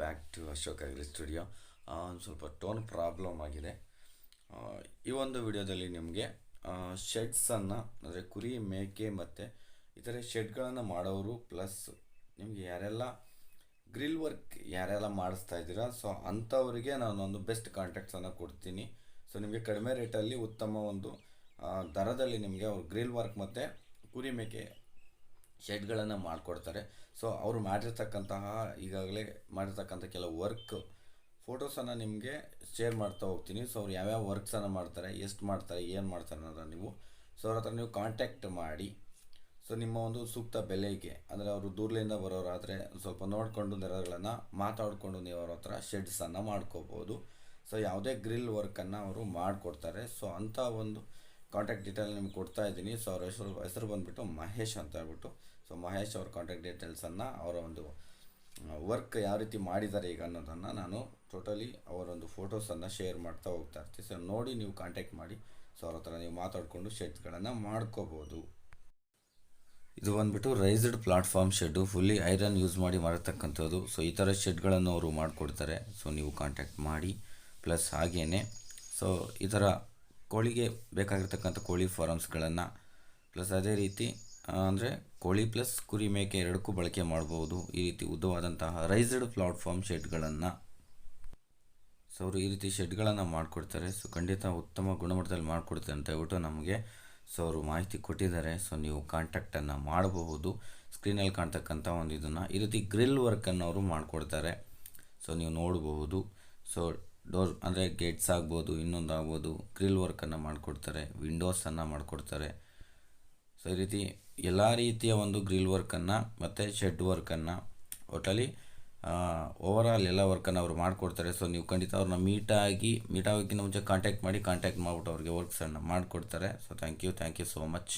Back to Ashok agri studio ಒಂದು ಸ್ವಲ್ಪ tone problem ಆಗಿದೆ. ಈ ಒಂದು ವಿಡಿಯೋದಲ್ಲಿ ನಿಮಗೆ ಶೆಡ್ಸನ್ನು ಅಂದರೆ ಕುರಿ ಮೇಕೆ ಮತ್ತು ಇತರೆ ಶೆಡ್ಗಳನ್ನು ಮಾಡೋರು ಪ್ಲಸ್ ನಿಮಗೆ ಯಾರೆಲ್ಲ ಗ್ರಿಲ್ ವರ್ಕ್ ಯಾರೆಲ್ಲ ಮಾಡಿಸ್ತಾ ಇದ್ದೀರಾ ಸೊ ಅಂಥವರಿಗೆ ನಾನೊಂದು ಬೆಸ್ಟ್ ಕಾಂಟ್ಯಾಕ್ಟ್ಸನ್ನು ಕೊಡ್ತೀನಿ. ಸೊ ನಿಮಗೆ ಕಡಿಮೆ ರೇಟಲ್ಲಿ ಉತ್ತಮ ಒಂದು ದರದಲ್ಲಿ ನಿಮಗೆ ಅವ್ರು ಗ್ರಿಲ್ ವರ್ಕ್ ಮತ್ತು ಕುರಿ ಮೇಕೆ ಶೆಡ್ಗಳನ್ನು ಮಾಡಿಕೊಡ್ತಾರೆ. ಸೊ ಅವರು ಮಾಡಿರ್ತಕ್ಕಂತಹ, ಈಗಾಗಲೇ ಮಾಡಿರ್ತಕ್ಕಂಥ ಕೆಲವು ವರ್ಕ್ ಫೋಟೋಸನ್ನು ನಿಮಗೆ ಶೇರ್ ಮಾಡ್ತಾ ಹೋಗ್ತೀನಿ. ಸೊ ಅವ್ರು ಯಾವ್ಯಾವ ವರ್ಕ್ಸನ್ನು ಮಾಡ್ತಾರೆ, ಎಷ್ಟು ಮಾಡ್ತಾರೆ, ಏನು ಮಾಡ್ತಾರೆ ಅನ್ನೋದನ್ನು ನೀವು, ಸೊ ಅವ್ರ ಹತ್ರ ನೀವು ಕಾಂಟ್ಯಾಕ್ಟ್ ಮಾಡಿ. ಸೊ ನಿಮ್ಮ ಒಂದು ಸೂಕ್ತ ಬೆಲೆಗೆ, ಅಂದರೆ ಅವರು ದೂರಲಿಂದ ಬರೋರಾದರೆ ಸ್ವಲ್ಪ ನೋಡಿಕೊಂಡು ನೆರಗಳನ್ನು ಮಾತಾಡಿಕೊಂಡು ನೀವು ಅವ್ರ ಹತ್ರ ಶೆಡ್ಸನ್ನು ಮಾಡ್ಕೋಬೋದು. ಸೊ ಯಾವುದೇ ಗ್ರಿಲ್ ವರ್ಕನ್ನು ಅವರು ಮಾಡಿಕೊಡ್ತಾರೆ. ಸೊ ಅಂಥ ಒಂದು ಕಾಂಟ್ಯಾಕ್ಟ್ ಡೀಟೇಲ್ ನಿಮ್ಗೆ ಕೊಡ್ತಾ ಇದ್ದೀನಿ. ಸೊ ಅವ್ರ ಹೆಸರು ಹೆಸರು ಬಂದುಬಿಟ್ಟು ಮಹೇಶ್ ಅಂತ ಹೇಳ್ಬಿಟ್ಟು. ಸೊ ಮಹೇಶ್ ಅವ್ರ ಕಾಂಟ್ಯಾಕ್ಟ್ ಡೀಟೇಲ್ಸನ್ನು ಅವರ ಒಂದು ವರ್ಕ್ ಯಾವ ರೀತಿ ಮಾಡಿದ್ದಾರೆ ಈಗ ಅನ್ನೋದನ್ನು ನಾನು ಟೋಟಲಿ ಅವರೊಂದು ಫೋಟೋಸನ್ನು ಶೇರ್ ಮಾಡ್ತಾ ಹೋಗ್ತಾ ಇರ್ತೀನಿ. ಸೊ ನೋಡಿ ನೀವು ಕಾಂಟ್ಯಾಕ್ಟ್ ಮಾಡಿ. ಸೊ ಅವ್ರ ಹತ್ರ ನೀವು ಮಾತಾಡಿಕೊಂಡು ಶೆಡ್ಸ್ಗಳನ್ನು ಮಾಡ್ಕೋಬೋದು. ಇದು ಬಂದ್ಬಿಟ್ಟು raised platform shed fully iron use ಮಾಡಿ ಮಾಡಿರ್ತಕ್ಕಂಥದ್ದು. ಸೊ ಈ ಥರ ಶೆಡ್ಗಳನ್ನು ಅವರು ಮಾಡಿಕೊಡ್ತಾರೆ. ಸೊ ನೀವು ಕಾಂಟ್ಯಾಕ್ಟ್ ಮಾಡಿ. ಪ್ಲಸ್ ಹಾಗೇ ಸೊ ಈ ಥರ ಕೋಳಿಗೆ ಬೇಕಾಗಿರ್ತಕ್ಕಂಥ ಕೋಳಿ ಫಾರಮ್ಸ್ಗಳನ್ನು ಪ್ಲಸ್ ಅದೇ ರೀತಿ ಅಂದರೆ ಕೋಳಿ ಪ್ಲಸ್ ಕುರಿ ಮೇಕೆ ಎರಡಕ್ಕೂ ಬಳಕೆ ಮಾಡ್ಬೋದು ಈ ರೀತಿ ಉದ್ದವಾದಂತಹ ರೈಸ್ಡ್ ಪ್ಲಾಟ್ಫಾರ್ಮ್ ಶೆಡ್ಗಳನ್ನು ಸೊ ಅವರು ಈ ರೀತಿ ಶೆಡ್ಗಳನ್ನು ಮಾಡಿಕೊಡ್ತಾರೆ. ಸೊ ಖಂಡಿತ ಉತ್ತಮ ಗುಣಮಟ್ಟದಲ್ಲಿ ಮಾಡಿಕೊಡ್ತಾರೆ ಅಂತ ಹೇಳ್ಬಿಟ್ಟು ನಮಗೆ ಸೊ ಅವರು ಮಾಹಿತಿ ಕೊಟ್ಟಿದ್ದಾರೆ. ಸೊ ನೀವು ಕಾಂಟ್ಯಾಕ್ಟನ್ನು ಮಾಡಬಹುದು. ಸ್ಕ್ರೀನಲ್ಲಿ ಕಾಣ್ತಕ್ಕಂಥ ಒಂದು ಇದನ್ನು. ಈ ರೀತಿ ಗ್ರಿಲ್ ವರ್ಕನ್ನು ಅವರು ಮಾಡಿಕೊಡ್ತಾರೆ. ಸೊ ನೀವು ನೋಡಬಹುದು. ಸೊ ಡೋರ್ ಅಂದರೆ ಗೇಟ್ಸ್ ಆಗ್ಬೋದು ಇನ್ನೊಂದು ಆಗ್ಬೋದು ಗ್ರಿಲ್ ವರ್ಕನ್ನು ಮಾಡಿಕೊಡ್ತಾರೆ ವಿಂಡೋಸನ್ನು ಮಾಡಿಕೊಡ್ತಾರೆ. ಸೊ ಈ ರೀತಿ ಎಲ್ಲ ರೀತಿಯ ಒಂದು ಗ್ರಿಲ್ ವರ್ಕನ್ನು ಮತ್ತು ಶೆಡ್ ವರ್ಕನ್ನು ಒಟ್ಟಲ್ಲಿ ಓವರಾಲ್ ಎಲ್ಲ ವರ್ಕನ್ನು ಅವರು ಮಾಡಿಕೊಡ್ತಾರೆ. ಸೊ ನೀವು ಖಂಡಿತ ಅವ್ರನ್ನ ಮೀಟಾಗಿ ಮೀಟ್ ಆಗೋಕ್ಕಿಂತ ಮುಂಚೆ ಕಾಂಟ್ಯಾಕ್ಟ್ ಮಾಡಿ ಕಾಂಟ್ಯಾಕ್ಟ್ ಮಾಡಿಬಿಟ್ಟು ಅವ್ರಿಗೆ ವರ್ಕ್ಸನ್ನು ಮಾಡಿಕೊಡ್ತಾರೆ. So thank you thank you so much